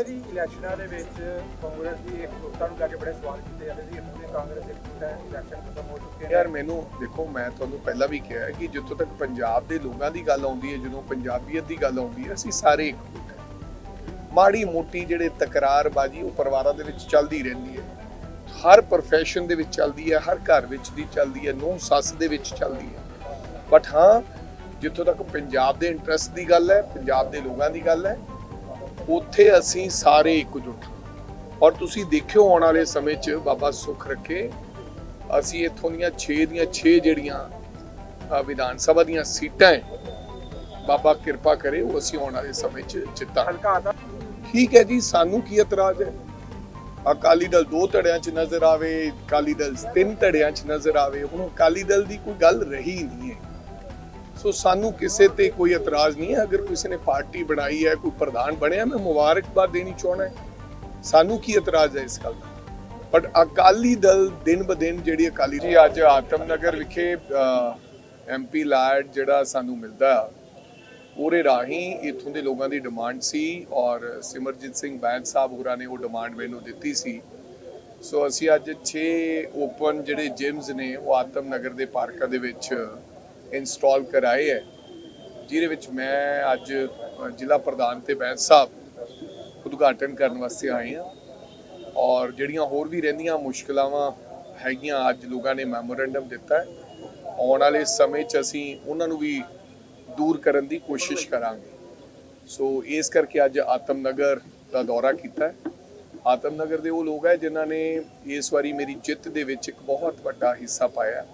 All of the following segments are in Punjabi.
ਰਾਜਾ ਜੀ, ਇਲੈਕਸ਼ਨਾਂ ਦੇ ਵਿੱਚ ਕਾਂਗਰਸ ਦੀ ਇੱਕ ਜੁੱਟਤਾ ਨੂੰ ਲੈ ਕੇ ਬੜੇ ਸਵਾਲ ਕੀਤੇ ਜਾਂਦੇ ਸੀ ਹੁਣ ਇਹ ਕਾਂਗਰਸ ਇੱਕ ਜੁੱਟ ਇਲੈਕਸ਼ਨ ਖਤਮ ਹੋ ਚੁੱਕੇ ਨੇ। ਯਾਰ, ਮੈਨੂੰ ਦੇਖੋ, ਮੈਂ ਤੁਹਾਨੂੰ ਪਹਿਲਾਂ ਵੀ ਕਿਹਾ ਹੈ ਕਿ ਜਿੱਥੋਂ ਤੱਕ ਪੰਜਾਬ ਦੇ ਲੋਕਾਂ ਦੀ ਗੱਲ ਆਉਂਦੀ ਹੈ, ਜਦੋਂ ਪੰਜਾਬੀਅਤ ਦੀ ਗੱਲ ਆਉਂਦੀ ਹੈ, ਅਸੀਂ ਸਾਰੇ ਇੱਕ ਜੁੱਟ ਹਾਂ ਮਾੜੀ ਮੋਟੀ ਜਿਹੜੇ ਤਕਰਾਰਬਾਜੀ ਉਹ ਪਰਿਵਾਰਾਂ ਦੇ ਵਿੱਚ ਚੱਲਦੀ ਰਹਿੰਦੀ ਹੈ। ਹਰ profession ਦੇ ਵਿੱਚ ਚੱਲਦੀ ਹੈ, ਹਰ ਘਰ ਵਿੱਚ ਦੀ ਚੱਲਦੀ ਹੈ, ਨੂੰ ਸੱਸ ਦੇ ਵਿੱਚ ਚੱਲਦੀ ਹੈ। ਬਟ ਹਾਂ, ਜਿੱਥੋਂ ਤੱਕ ਪੰਜਾਬ ਦੇ ਇੰਟਰਸਟ ਦੀ ਗੱਲ ਹੈ, ਪੰਜਾਬ ਦੇ ਲੋਕਾਂ ਦੀ ਗੱਲ ਹੈ ਉੱਥੇ ਅਸੀਂ ਸਾਰੇ ਇਕਜੁੱਟ ਹਾਂ ਔਰ ਤੁਸੀਂ ਦੇਖਿਓ ਆਉਣ ਵਾਲੇ ਸਮੇਂ 'ਚ ਬਾਬਾ ਸੁੱਖ ਰੱਖੇ। ਅਸੀਂ ਇੱਥੋਂ ਦੀਆਂ 6 ਦੀਆਂ 6 ਜਿਹੜੀਆਂ ਵਿਧਾਨ ਸਭਾ ਦੀਆਂ ਸੀਟਾਂ ਹੈ ਬਾਬਾ ਕਿਰਪਾ ਕਰੇ ਉਹ ਅਸੀਂ ਆਉਣ ਵਾਲੇ ਸਮੇਂ 'ਚ ਜਿੱਤਾਂ ਠੀਕ ਹੈ ਜੀ ਸਾਨੂੰ ਕੀ ਇਤਰਾਜ਼ ਹੈ ਅਕਾਲੀ ਦਲ ਦੋ ਧੜਿਆਂ 'ਚ ਨਜ਼ਰ ਆਵੇ ਅਕਾਲੀ ਦਲ ਤਿੰਨ ਧੜਿਆਂ 'ਚ ਨਜ਼ਰ ਆਵੇ ਹੁਣ ਅਕਾਲੀ ਦਲ ਦੀ ਕੋਈ ਗੱਲ ਰਹੀ ਨਹੀਂ ਹੈ ਸੋ ਸਾਨੂੰ ਕਿਸੇ ਤੇ ਕੋਈ ਇਤਰਾਜ਼ ਨਹੀਂ ਹੈ। ਅਗਰ ਕਿਸੇ ਨੇ ਪਾਰਟੀ ਬਣਾਈ ਹੈ, ਕੋਈ ਪ੍ਰਧਾਨ ਬਣਿਆ, ਮੈਂ ਮੁਬਾਰਕਬਾਦ ਦੇਣੀ ਚਾਹਣਾ ਹੈ। ਸਾਨੂੰ ਕੀ ਇਤਰਾਜ਼ ਹੈ ਇਸ ਗੱਲ ਦਾ? ਬਟ ਅਕਾਲੀ ਦਲ ਦਿਨ ਬ ਦਿਨ ਜਿਹੜੀ ਅਕਾਲੀ ਜੀ, ਅੱਜ ਆਤਮ ਨਗਰ ਵਿਖੇ ਐਮਪੀ ਲਾਡ ਜਿਹੜਾ ਸਾਨੂੰ ਮਿਲਦਾ, ਉਹਦੇ ਰਾਹੀਂ ਇੱਥੋਂ ਦੇ ਲੋਕਾਂ ਦੀ ਡਿਮਾਂਡ ਸੀ ਔਰ ਸਿਮਰਜੀਤ ਸਿੰਘ ਬੈਂਸ ਸਾਹਿਬ ਹੋਰਾਂ ਨੇ ਉਹ ਡਿਮਾਂਡ ਮੈਨੂੰ ਦਿੱਤੀ ਸੀ। ਸੋ ਅਸੀਂ ਅੱਜ 6 ਓਪਨ ਜਿਹੜੇ ਜਿਮਸ ਨੇ, ਉਹ ਆਤਮ ਨਗਰ ਦੇ ਪਾਰਕਾਂ ਦੇ ਵਿੱਚ ਇੰਸਟਾਲ ਕਰਾਏ ਹੈ, ਜਿਹਦੇ ਵਿੱਚ ਮੈਂ ਅੱਜ ਜ਼ਿਲ੍ਹਾ ਪ੍ਰਧਾਨ ਤੇ ਬੈਂਸ ਸਾਹਿਬ ਉਦਘਾਟਨ ਕਰਨ ਵਾਸਤੇ ਆਏ ਹਾਂ। ਔਰ ਜਿਹੜੀਆਂ ਹੋਰ ਵੀ ਰਹਿੰਦੀਆਂ ਮੁਸ਼ਕਲਾਵਾਂ ਹੈਗੀਆਂ, ਅੱਜ ਲੋਕਾਂ ਨੇ ਮੈਮੋਰੈਂਡਮ ਦਿੱਤਾ ਆਉਣ ਵਾਲੇ ਸਮੇਂ 'ਚ ਅਸੀਂ ਉਹਨਾਂ ਨੂੰ ਵੀ ਦੂਰ ਕਰਨ ਦੀ ਕੋਸ਼ਿਸ਼ ਕਰਾਂਗੇ। ਸੋ ਇਸ ਕਰਕੇ ਅੱਜ ਆਤਮ ਨਗਰ ਦਾ ਦੌਰਾ ਕੀਤਾ ਆਤਮ ਨਗਰ ਦੇ ਉਹ ਲੋਕ ਹੈ ਜਿਨ੍ਹਾਂ ਨੇ ਇਸ ਵਾਰੀ ਮੇਰੀ ਜਿੱਤ ਦੇ ਵਿੱਚ ਇੱਕ ਬਹੁਤ ਵੱਡਾ ਹਿੱਸਾ ਪਾਇਆ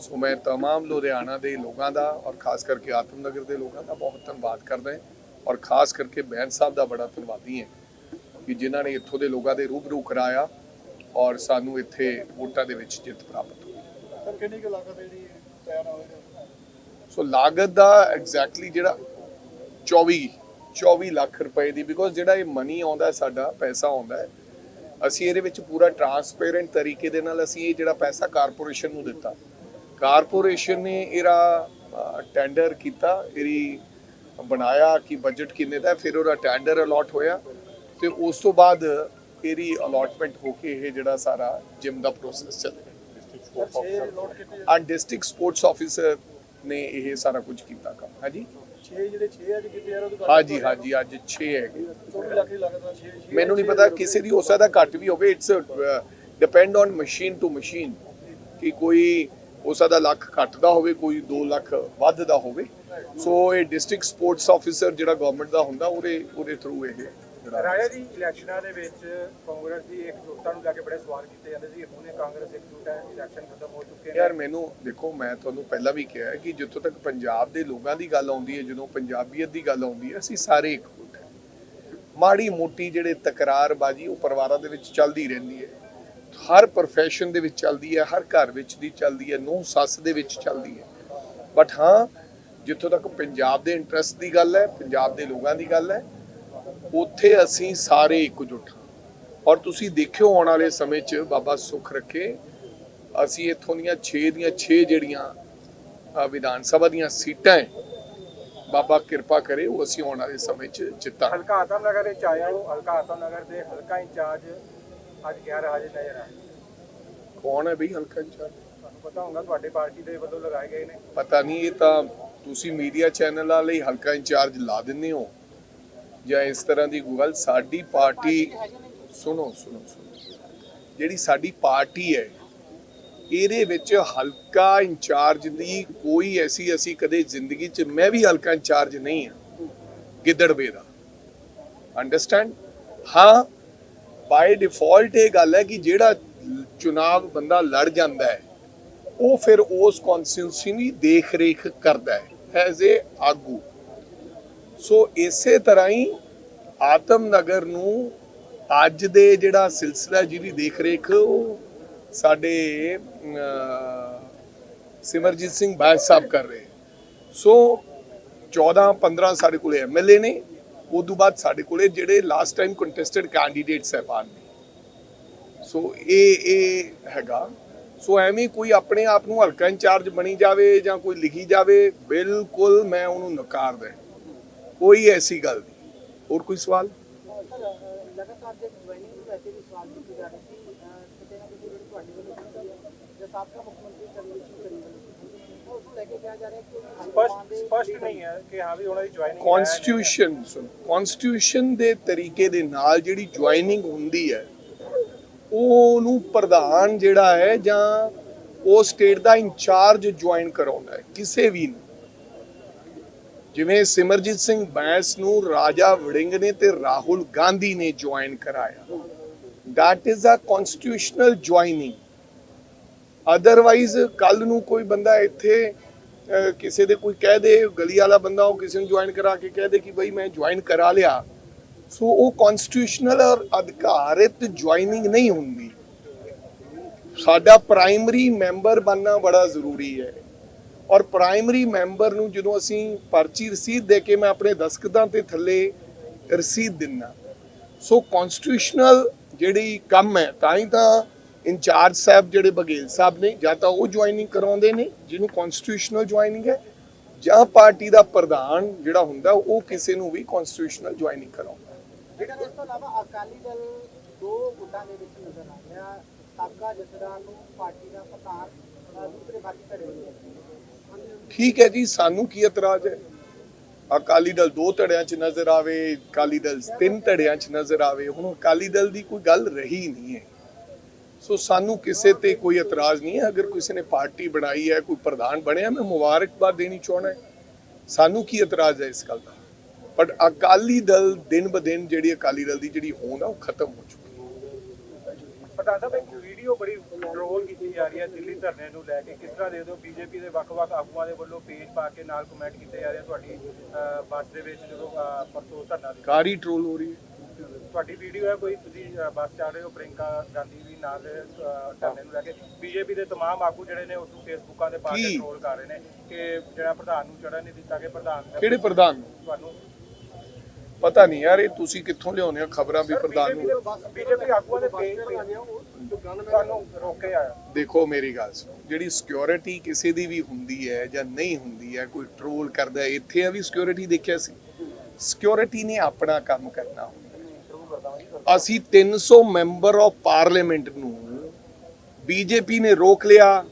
ਸੋ ਮੈਂ तमाम ਲੁਧਿਆਣਾ ਦੇ ਲੋਕਾਂ ਦਾ ਔਰ ਖਾਸ ਕਰਕੇ ਆਤਮਨਗਰ ਦੇ ਲੋਕਾਂ ਦਾ ਬਹੁਤ ਧੰਨਵਾਦ ਕਰਦਾ ਹਾਂ ਔਰ ਖਾਸ ਕਰਕੇ ਬੈਂਸ ਸਾਹਿਬ ਦਾ ਬੜਾ ਧੰਨਵਾਦੀ ਹਾਂ ਕਿ ਜਿਨ੍ਹਾਂ ਨੇ ਇੱਥੋਂ ਦੇ ਲੋਕਾਂ ਦੇ ਰੂਬਰੂ ਕਰਾਇਆ ਔਰ ਸਾਨੂੰ ਇੱਥੇ ਵੋਟਾਂ ਦੇ ਵਿੱਚ ਜਿੱਤ ਪ੍ਰਾਪਤ ਹੋਈ ਸਰ ਕਿੰਨੀ ਕੁ ਲਾਗਤ ਜਿਹੜੀ ਤਿਆਰ ਹੋਵੇਗਾ ਸੋ ਲਾਗਤ ਦਾ ਐਗਜ਼ੈਕਟਲੀ ਜਿਹੜਾ 24 24 ਲੱਖ ਰੁਪਏ ਦੀ ਬਿਕੋਜ਼ ਜਿਹੜਾ ਇਹ ਮਨੀ ਆਉਂਦਾ ਹੈ ਸਾਡਾ ਪੈਸਾ ਆਉਂਦਾ ਹੈ ਅਸੀਂ ਇਹਦੇ ਵਿੱਚ ਪੂਰਾ ਟਰਾਂਸਪੇਰੈਂਟ ਤਰੀਕੇ ਦੇ ਨਾਲ ਅਸੀਂ ਇਹ ਜਿਹੜਾ ਪੈਸਾ ਕਾਰਪੋਰੇਸ਼ਨ ਨੂੰ ਦਿੱਤਾ ਕਾਰਪੋਰੇਸ਼ਨ ਨੇ ਇਹਦਾ ਟੈਂਡਰ ਕੀਤਾ ਇਹਦੀ ਬਣਾਇਆ ਕਿ ਬਜਟ ਕਿੰਨੇ ਦਾ ਫਿਰ ਉਹਦਾ ਟੈਂਡਰ ਅਲਾਟ ਹੋਇਆ ਤੇ ਉਸ ਤੋਂ ਬਾਅਦ ਇਹਦੀ ਅਲਾਟਮੈਂਟ ਹੋ ਕੇ ਇਹ ਜਿਹੜਾ ਸਾਰਾ ਜਿਮ ਦਾ ਪ੍ਰੋਸੈਸ ਚੱਲੇਗਾ ਸਰ 6 ਲੋਟ ਕਿਤੇ ਆ ਡਿਸਟ੍ਰਿਕਟ ਸਪੋਰਟਸ ਆਫੀਸਰ ਨੇ ਇਹ ਸਾਰਾ ਕੁਝ ਕੀਤਾ ਕੰਮ। ਹਾਂਜੀ? 6 ਜਿਹੜੇ 6 ਅੱਜ ਕਿਤੇ ਯਾਰ ਉਹਦੇ ਹਾਂਜੀ ਹਾਂਜੀ ਅੱਜ 6 ਹੈਗੇ। 24 ਲੱਖ ਦੀ ਲਾਗਤ ਦਾ 6 ਮੈਨੂੰ ਨਹੀਂ ਪਤਾ ਕਿਸੇ ਦੀ ਹੋ ਸਕਦਾ ਘੱਟ ਵੀ ਹੋਵੇ। It's depend on machine to machine ਕਿ ਕੋਈ ਹੋ ਸਕਦਾ ਲੱਖ ਘੱਟ ਦਾ ਹੋਵੇ ਕੋਈ 2 ਲੱਖ ਵੱਧ ਦਾ ਹੋਵੇ। ਸੋ ਇਹ ਡਿਸਟ੍ਰਿਕਟ ਸਪੋਰਟਸ ਆਫੀਸਰ ਜਿਹੜਾ ਗਵਰਨਮੈਂਟ ਦਾ ਹੁੰਦਾ ਉਹਦੇ ਉਹਦੇ ਥਰੂ ਇਹ ਰਾਜਾ ਜੀ ਇਲੈਕਸ਼ਨਾਂ ਦੇ ਵਿੱਚ ਕਾਂਗਰਸ ਦੀ ਇੱਕ ਜੁੱਟਤਾ ਨੂੰ ਲੈ ਕੇ ਬੜੇ ਸਵਾਲ ਕੀਤੇ ਜਾਂਦੇ ਸੀ। ਹੁਣ ਕਾਂਗਰਸ ਇੱਕ ਜੁੱਟ ਹੈ ਇਲੈਕਸ਼ਨ ਖਤਮ ਹੋ ਚੁੱਕੇ ਨੇ। ਯਾਰ ਮੈਨੂੰ ਦੇਖੋ ਮੈਂ ਤੁਹਾਨੂੰ ਪਹਿਲਾਂ ਵੀ ਕਿਹਾ ਹੈ ਕਿ ਜਿੱਥੋਂ ਤੱਕ ਪੰਜਾਬ ਦੇ ਲੋਕਾਂ ਦੀ ਗੱਲ ਆਉਂਦੀ ਹੈ ਜਦੋਂ ਪੰਜਾਬੀਅਤ ਦੀ ਗੱਲ ਆਉਂਦੀ ਹੈ ਅਸੀਂ ਸਾਰੇ ਇੱਕ ਜੁੱਟ ਮਾੜੀ ਮੋਟੀ ਜਿਹੜੇ ਤਕਰਾਰਬਾਜੀ ਉਹ ਪਰਿਵਾਰਾਂ ਦੇ ਵਿੱਚ ਚੱਲਦੀ ਰਹਿੰਦੀ ਹੈ। ਹਰ profession ਦੇ ਵਿੱਚ ਚੱਲਦੀ ਹੈ, ਹਰ ਘਰ ਵਿੱਚ ਦੀ ਚੱਲਦੀ ਹੈ ਨੂੰ ਸੱਸ ਦੇ ਵਿੱਚ ਚੱਲਦੀ ਹੈ। ਬਟ ਹਾਂ, ਜਿੱਥੋਂ ਤੱਕ ਪੰਜਾਬ ਦੇ ਇੰਟਰਸਟ ਦੀ ਗੱਲ ਹੈ, ਪੰਜਾਬ ਦੇ ਲੋਕਾਂ ਦੀ ਗੱਲ ਹੈ, ਉੱਥੇ ਅਸੀਂ ਸਾਰੇ ਇਕਜੁੱਟ ਔਰ ਤੁਸੀਂ ਦੇਖਿਓ ਆਉਣ ਵਾਲੇ ਸਮੇਂ 'ਚ ਬਾਬਾ ਸੁਖ ਰੱਖੇ, ਅਸੀਂ ਇੱਥੋਂ ਦੀਆਂ 6 ਦੀਆਂ 6 ਜਿਹੜੀਆਂ ਵਿਧਾਨ ਸਭਾ ਦੀਆਂ ਸੀਟਾਂ ਹੈ, ਬਾਬਾ ਕਿਰਪਾ ਕਰੇ ਉਹ ਅਸੀਂ ਆਉਣ ਵਾਲੇ ਸਮੇਂ 'ਚ ਜਿੱਤਾਂ ਹਲਕਾ ਆਤਮ ਨਗਰ ਵਿੱਚ ਆਇਆ ਉਹ ਹਲਕਾ ਆਤਮ ਨਗਰ ਦੇ ਹਲਕਾ ਇੰਚਾਰਜ ਅੱਜ ਨਜ਼ਰ ਕੌਣ ਹੈ ਬਈ ਹਲਕਾ ਇੰਚਾਰਜ? ਤੁਹਾਨੂੰ ਪਤਾ ਹੋਊਗਾ ਤੁਹਾਡੇ ਪਾਰਟੀ ਦੇ ਵੱਲੋਂ ਲਗਾਏ ਗਏ ਨੇ। ਪਤਾ ਨਹੀਂ ਇਹ ਤਾਂ ਤੁਸੀਂ ਮੀਡੀਆ ਚੈਨਲਾਂ ਲਈ ਹਲਕਾ ਇੰਚਾਰਜ ਲਾ ਦਿੰਦੇ ਹੋ। ਜਾਂ ਇਸ ਤਰ੍ਹਾਂ ਦੀ ਗੱਲ ਸਾਡੀ ਪਾਰਟੀ ਸੁਣੋ ਸੁਣੋ ਸੁਣੋ। ਜਿਹੜੀ ਸਾਡੀ ਪਾਰਟੀ ਹੈ ਇਹਦੇ ਵਿੱਚ ਹਲਕਾ ਇੰਚਾਰਜ ਦੀ ਕੋਈ ਐਸੀ ਅਸੀਂ ਕਦੇ ਜ਼ਿੰਦਗੀ 'ਚ ਮੈਂ ਵੀ ਹਲਕਾ ਇੰਚਾਰਜ ਨਹੀਂ ਹਾਂ। ਗਿੱਦੜਵੇ ਦਾ। ਅੰਡਰਸਟੈਂਡ ਹਾਂ ਬਾਈ ਡਿਫਾਲਟ ਇਹ ਗੱਲ ਹੈ ਕਿ ਜਿਹੜਾ ਚੁਣਾਵ ਬੰਦਾ ਲੜ ਜਾਂਦਾ ਹੈ, ਉਹ ਫਿਰ ਉਸ ਕੌਨਸਟੀਟਿਊਂਸੀ ਦੀ ਦੇਖ ਰੇਖ ਕਰਦਾ ਹੈ ਐਜ਼ ਏ ਆਗੂ। ਸੋ ਇਸੇ ਤਰ੍ਹਾਂ ਹੀ ਆਤਮਨਗਰ ਨੂੰ ਅੱਜ ਦੇ ਜਿਹੜਾ ਸਿਲਸਿਲਾ ਜਿਹਦੀ ਦੇਖ ਰੇਖ ਉਹ ਸਾਡੇ ਸਿਮਰਜੀਤ ਸਿੰਘ ਬਾਜ ਸਾਹਿਬ ਕਰ ਰਹੇ। ਸੋ 14 15 ਸਾਡੇ ਕੋਲੇ ਐਮਐਲਏ ਨੇ। ਉਦੋਂ ਬਾਅਦ ਸਾਡੇ ਕੋਲੇ ਜਿਹੜੇ ਲਾਸਟ ਟਾਈਮ ਕੰਟੈਸਟਡ ਕੈਂਡੀਡੇਟ ਸਹਿਬਾਨ ਨੇ ਸੋ ਇਹ ਇਹ ਹੈਗਾ। ਸੋ ਐਵੇਂ ਕੋਈ ਆਪਣੇ ਆਪ ਨੂੰ ਹਲਕਾ ਇੰਚਾਰਜ ਬਣੀ ਜਾਵੇ ਜਾਂ ਕੋਈ ਲਿਖੀ ਜਾਵੇ, ਬਿਲਕੁਲ ਮੈਂ ਉਹਨੂੰ ਨਕਾਰਦਾ ਕੋਈ ਐਸੀ ਗੱਲ ਨਹੀਂ। ਹੋਰ ਕੋਈ ਸਵਾਲ? ਲਗਾਤਾਰ ਜੇ ਜੁਆਇਨਿੰਗ ਨੂੰ ਲੈ ਵੀ ਸਵਾਲ ਕੀਤੇ ਜਾ ਰਹੇ ਸੀ ਕਿਤੇ ਨਾ ਕਿਤੇ ਜਿਹੜੀ ਵੱਲੋਂ ਜਾਂ ਸਾਬਕਾ ਮੁੱਖ ਮੰਤਰੀ ਤਰਨਜੀਤ ਸਿੰਘ ਚੰਨੀ ਸਪਸ਼ਟ ਸਪਸ਼ਟ ਨਹੀਂ ਹੈ ਕਿ ਹਾਂ ਵੀ ਉਹਨਾਂ ਦੀ ਜੁਆਇਨਿੰਗ ਕਨਸਟੀਟਿਊਸ਼ਨ ਸੁਣ ਕਨਸਟੀਟਿਊਸ਼ਨ ਦੇ ਤਰੀਕੇ ਦੇ ਨਾਲ ਜਿਹੜੀ ਜੁਆਇਨਿੰਗ ਹੁੰਦੀ ਹੈ, ਉਹਨੂੰ ਪ੍ਰਧਾਨ ਜਿਹੜਾ ਹੈ ਜਾਂ ਉਹ ਸਟੇਟ ਦਾ ਇੰਚਾਰਜ ਜੁਆਇਨ ਕਰਾਉਂਦਾ ਹੈ, ਕਿਸੇ ਵੀ ਨੂੰ। ਜਿਵੇਂ ਸਿਮਰਜੀਤ ਸਿੰਘ ਬੈਂਸ ਨੂੰ ਰਾਜਾ ਵੜਿੰਗ ਨੇ ਤੇ ਰਾਹੁਲ ਗਾਂਧੀ ਨੇ ਜੁਆਇਨ ਕਰਾਇਆ। That is a constitutional joining otherwise ਕੱਲ ਨੂੰ ਕੋਈ ਬੰਦਾ ਇੱਥੇ ਕਿਸੇ ਦੇ ਕੋਈ ਕਹਿ ਦੇ, ਗਲੀ ਵਾਲਾ ਬੰਦਾ ਉਹ ਕਿਸੇ ਨੂੰ ਜੁਆਇਨ ਕਰਾ ਕੇ ਕਹਿ ਦੇ ਕਿ ਬਈ ਮੈਂ ਜੁਆਇਨ ਕਰਾ ਲਿਆ। ਸੋ ਉਹ ਕਨਸਟੀਟਿਊਸ਼ਨਲ ਔਰ ਅਧਿਕਾਰਿਤ ਜੁਆਇਨਿੰਗ ਨਹੀਂ ਹੁੰਦੀ। ਸਾਡਾ ਪ੍ਰਾਇਮਰੀ ਮੈਂਬਰ ਬਣਨਾ ਬੜਾ ਜ਼ਰੂਰੀ ਹੈ। ਔਰ ਪ੍ਰਾਇਮਰੀ ਮੈਂਬਰ ਨੂੰ ਜਦੋਂ ਅਸੀਂ ਪਰਚੀ ਰਸੀਦ ਦੇ ਕੇ ਮੈਂ ਆਪਣੇ ਦਸਖਤਾਂ ਤੇ ਥੱਲੇ ਰਸੀਦ ਦਿੰਨਾ। ਸੋ ਕਨਸਟੀਟਿਊਸ਼ਨਲ ਜਿਹੜੀ ਕੰਮ ਹੈ, ਤਾਂ ਹੀ ਤਾਂ ਇੰਚਾਰਜ ਸਾਹਿਬ ਜਿਹੜੇ ਬਗੇਲ ਸਾਹਿਬ ਨੇ ਜਾਂ ਤਾਂ ਉਹ ਜੁਆਇਨਿੰਗ ਕਰਾਉਂਦੇ ਨੇ ਜਿਹਨੂੰ ਕਨਸਟੀਟਿਊਸ਼ਨਲ ਜੁਆਇਨਿੰਗ ਹੈ ਜਾਂ ਪਾਰਟੀ ਦਾ ਪ੍ਰਧਾਨ ਜਿਹੜਾ ਹੁੰਦਾ ਉਹ ਕਿਸੇ ਨੂੰ ਵੀ ਕਨਸਟੀਟਿਊਸ਼ਨਲ ਜੁਆਇਨਿੰਗ ਕਰਾਉਂਦਾ ਲੇਕਿਨ ਇਸ ਤੋਂ ਇਲਾਵਾ ਅਕਾਲੀ ਦਲ ਦੋ ਗੁੱਟਾਂ ਦੇ ਵਿੱਚ ਨਜ਼ਰ ਆ ਰਿਹਾ ਸਾਬਕਾ ਜਥੇਦਾਰ ਨੂੰ ਪਾਰਟੀ ਦਾ ਪ੍ਰਧਾਨ ਦੂਸਰੇ ਬਾਕੀ ਧੜੇ ਹੋਏ ਠੀਕ ਹੈ ਜੀ ਸਾਨੂੰ ਕੀ ਇਤਰਾਜ਼ ਹੈ? ਅਕਾਲੀ ਦਲ ਦੋ ਧੜਿਆਂ 'ਚ ਨਜ਼ਰ ਆਵੇ ਅਕਾਲੀ ਦਲ ਤਿੰਨ ਧੜਿਆਂ 'ਚ ਨਜ਼ਰ ਆਵੇ ਹੁਣ ਅਕਾਲੀ ਦਲ ਦੀ ਕੋਈ ਗੱਲ ਰਹੀ ਨਹੀਂ ਹੈ। ਸੋ ਸਾਨੂੰ ਕਿਸੇ ਤੇ ਕੋਈ ਇਤਰਾਜ਼ ਨਹੀਂ ਹੈ। ਅਗਰ ਕਿਸੇ ਨੇ ਪਾਰਟੀ ਬਣਾਈ ਹੈ ਕੋਈ ਪ੍ਰਧਾਨ ਬਣਿਆ ਮੈਂ ਮੁਬਾਰਕਬਾਦ ਦੇਣੀ ਚਾਹਣਾ ਹੈ। ਸਾਨੂੰ ਕੀ ਇਤਰਾਜ਼ ਹੈ ਇਸ ਗੱਲ ਦਾ? ਬਟ ਅਕਾਲੀ ਦਲ ਦਿਨ ਬ ਦਿਨ ਜਿਹੜੀ ਅਕਾਲੀ ਦਲ ਦੀ ਜਿਹੜੀ ਹੋਂਦ ਆ ਉਹ ਖਤਮ ਹੋ ਚੁੱਕੀ ਹੈ। ਪ੍ਰਧਾਨ ਸਾਹਿਬ ਵੀਡੀਓ ਬੜੀ ਟ੍ਰੋਲ ਕੀਤੀ ਜਾ ਰਹੀ ਹੈ। ਦਿੱਲੀ ਧਰਨੇ ਨੂੰ ਲੈ ਕੇ ਕਿਸ ਤਰ੍ਹਾਂ ਦੇ ਦਿਓ ਬੀਜੇਪੀ ਦੇ ਵੱਖ-ਵੱਖ ਆਗੂਆਂ ਦੇ ਵੱਲੋਂ ਪੇਜ ਪਾ ਕੇ ਨਾਲ ਕਮੈਂਟ ਕੀਤੇ ਜਾ ਰਹੇ ਤੁਹਾਡੀ ਬੱਸ ਦੇ ਵਿੱਚ ਜਦੋਂ ਪਰਸੋਂ ਧਰਨਾ ਕਾਰੀ ਟ੍ਰੋਲ ਹੋ ਰਹੀ ਹੈ। ਤੁਹਾਡੀ ਵੀਡੀਓ ਹੈ ਕੋਈ ਤੁਸੀਂ ਅਹ, ਬੱਸ ਚੱਲ ਰਹੇ ਹੋ ਪ੍ਰਿੰਕਾ ਗਾਂਧੀ ਵੀ ਨਾਲ ਅਹ, ਧਰਨੇ ਨੂੰ ਲੈ ਕੇ ਬੀਜੇਪੀ ਦੇ तमाम ਆਗੂ ਜਿਹੜੇ ਨੇ ਉਸ ਨੂੰ ਫੇਸਬੁੱਕਾਂ ਤੇ ਪਾ ਕੇ ਕੀ? ਟ੍ਰੋਲ ਕਰ ਰਹੇ ਨੇ ਕਿ ਜਿਹੜਾ ਪ੍ਰਧਾਨ ਨੂੰ ਚੜਨ ਨਹੀਂ ਦਿੱਤਾ ਕਿ ਪ੍ਰਧਾਨ ਦਾ- ਕਿਹੜੇ ਪ੍ਰਧਾਨ ਨੂੰ? ਤੁਹਾਨੂੰ ਪਤਾ ਨਹੀਂ ਯਾਰ ਇਹ ਤੁਸੀਂ ਕਿੱਥੋਂ ਲਿਆਉਂਦੇ ਹੋ ਖਬਰਾਂ ਵੀ ਪ੍ਰਧਾਨ ਨੂੰ ਬੀਜੇਪੀ ਆਗੂਆਂ ਦੇ ਪੇਜ ਤੁਹਾਨੂੰ ਰੋਕੇ ਆਇਆ ਦੇਖੋ ਮੇਰੀ ਗੱਲ ਸੁਣੋ ਜਿਹੜੀ ਸਿਕਿਉਰਿਟੀ ਕਿਸੇ ਦੀ ਵੀ ਹੁੰਦੀ ਹੈ ਜਾਂ ਨਹੀਂ ਹੁੰਦੀ ਹੈ ਕੋਈ ਟ੍ਰੋਲ ਕਰਦਾ ਹੈ ਇੱਥੇ ਆ ਵੀ ਸਿਕਿਉਰਿਟੀ ਦੇਖਿਆ ਸੀ ਸਿਕਿਉਰਿਟੀ ਨੇ ਆਪਣਾ ਕੰਮ ਕਰਨਾ ਹੁੰਦਾ ਅਸੀਂ 300 ਮੈਂਬਰ ਆਫ ਪਾਰਲੀਮੈਂਟ ਨੂੰ ਬੀਜੇਪੀ ਨੇ ਰੋਕ ਲਿਆ।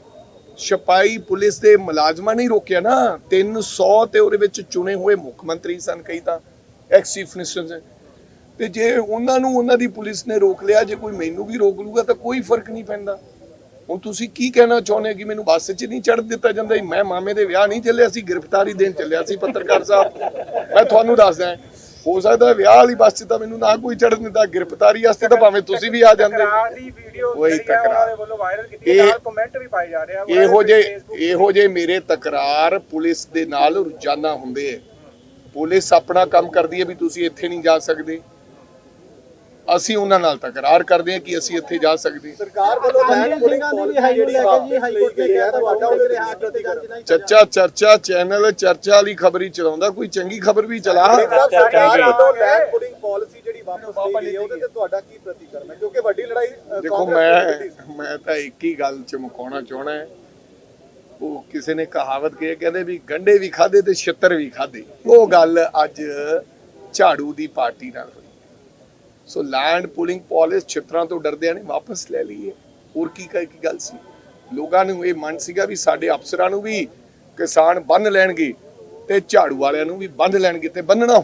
ਸਿਪਾਹੀ ਪੁਲਿਸ ਦੇ ਮੁਲਾਜ਼ਮਾਂ ਨਹੀਂ ਰੋਕਿਆ ਨਾ। 300 ਤੇ ਉਹਦੇ ਵਿੱਚ ਚੁਣੇ ਹੋਏ ਮੁੱਖ ਮੰਤਰੀ ਸਨ ਕਈ ਤਾਂ ਐਕਸ ਚੀਫ ਮਿਨਿਸਟਰ ਤੇ ਜੇ ਉਹਨਾਂ ਨੂੰ ਉਹਨਾਂ ਦੀ ਪੁਲਿਸ ਨੇ ਰੋਕ ਲਿਆ, ਜੇ ਕੋਈ ਮੈਨੂੰ ਵੀ ਰੋਕ ਲੂਗਾ ਤਾਂ ਕੋਈ ਫ਼ਰਕ ਨਹੀਂ ਪੈਂਦਾ। ਹੁਣ ਤੁਸੀਂ ਕੀ ਕਹਿਣਾ ਚਾਹੁੰਦੇ ਕਿ ਮੈਨੂੰ ਬੱਸ 'ਚ ਨਹੀਂ ਚੜ ਦਿੱਤਾ ਜਾਂਦਾ? ਮੈਂ ਮਾਮੇ ਦੇ ਵਿਆਹ ਨਹੀਂ ਚੱਲਿਆ ਸੀ, ਗ੍ਰਿਫਤਾਰੀ ਦੇਣ ਚੱਲਿਆ ਸੀ ਪੱਤਰਕਾਰ ਸਾਹਿਬ। ਮੈਂ ਤੁਹਾਨੂੰ ਦੱਸਦਾ ਹੋ ਸਕਦਾ ਵਿਆਹ ਵਾਲੀ ਬੱਸ 'ਚ ਤਾਂ ਮੈਨੂੰ ਨਾ ਕੋਈ ਚੜ੍ਹਨ ਦਿੰਦਾ ਗ੍ਰਿਫਤਾਰੀ ਵਾਸਤੇ ਤਾਂ ਭਾਵੇਂ ਤੁਸੀਂ ਵੀ ਆ ਜਾਂਦੇ। ਤਕਰਾਰ ਦੀ ਵੀਡੀਓ ਉਹੀ ਤਕਰਾਰ। ਦੇ ਵੱਲੋਂ ਵਾਇਰਲ ਕੀਤੀ ਹੈ ਇਹ- ਨਾਲ ਕਮੈਂਟ ਵੀ ਪਾਏ ਜਾ ਰਹੇ ਆ। ਇਹੋ ਜੇ Facebook ਇਹੋ ਜੇ ਮੇਰੇ ਤਕਰਾਰ ਪੁਲਿਸ ਦੇ ਨਾਲ ਰੋਜ਼ਾਨਾ ਹੁੰਦੇ ਹੈ ਪੁਲਿਸ ਆਪਣਾ ਕੰਮ ਕਰਦੀ ਹੈ ਵੀ ਤੁਸੀਂ ਇੱਥੇ ਨਹੀਂ ਜਾ ਸਕਦੇ। ਅਸੀਂ ਉਹਨਾਂ ਨਾਲ ਤਕਰਾਰ ਕਰਦੇ ਹਾਂ ਕਿ ਅਸੀਂ ਇੱਥੇ ਜਾ ਸਕਦੇ ਹਾਂ। ਸਰਕਾਰ ਵੱਲੋਂ ਲੈਂਡ ਪੁਲਿੰਗ ਤੁਹਾਡਾ ਉਹਦੇ ਚੱਚਾ ਚਰਚਾ ਚੈਨਲ ਚਰਚਾ ਵਾਲੀ ਖਬਰ ਹੀ ਚਲਾਉਂਦਾ ਕੋਈ ਚੰਗੀ ਖਬਰ ਵੀ ਚਲਾ ਸਰਕਾਰ ਵੱਲੋਂ ਲੈਂਡ ਪੁਲਿੰਗ ਪਾਲਿਸੀ ਜਿਹੜੀ ਵਾਪਸ ਲਈ ਗਈ ਹੈ ਉਹਦੇ ਤੇ ਤੁਹਾਡਾ ਕੀ ਪ੍ਰਤੀਕਰਮ ਹੈ? ਕਿਉਂਕਿ ਵੱਡੀ ਲੜਾਈ ਅ, ਦੇਖੋ ਮੈਂ। ਮੈਂ ਤਾਂ ਇੱਕ ਹੀ ਗੱਲ ਚ ਮੁਕਾਉਣਾ ਚਾਹਣਾ ਹੈ। ਉਹ ਕਿਸੇ ਨੇ ਕਹਾਵਤ ਕਹੀ ਕਹਿੰਦੇ ਵੀ ਗੰਡੇ ਵੀ ਖਾਦੇ ਤੇ ਛਿੱਤਰ ਵੀ ਖਾਦੇ ਉਹ ਗੱਲ ਅੱਜ ਝਾੜੂ ਦੀ ਪਾਰਟੀ ਨਾਲ ਹੋਈ। ਸੋ ਲੈਂਡ ਪੁਲਿੰਗ ਪਾਲਿਸ ਛਿੱਤਰਾਂ ਤੋਂ ਡਰਦਿਆਂ ਨੇ ਵਾਪਸ ਲੈ ਲਈ ਹੈ ਹੋਰ ਕੀ ਕਹੇ ਕੀ ਗੱਲ ਸੀ ਲੋਕਾਂ ਨੂੰ ਇਹ ਮਨ ਸੀਗਾ ਵੀ ਸਾਡੇ ਅਫਸਰਾਂ ਨੂੰ ਵੀ ਕਿਸਾਨ ਬੰਨ ਲੈਣਗੇ ਤੇ ਝਾੜੂ ਵਾਲਿਆਂ ਨੂੰ ਵੀ ਬੰਨ ਲੈਣਗੇ ਤੇ ਬੰਨਣਾ।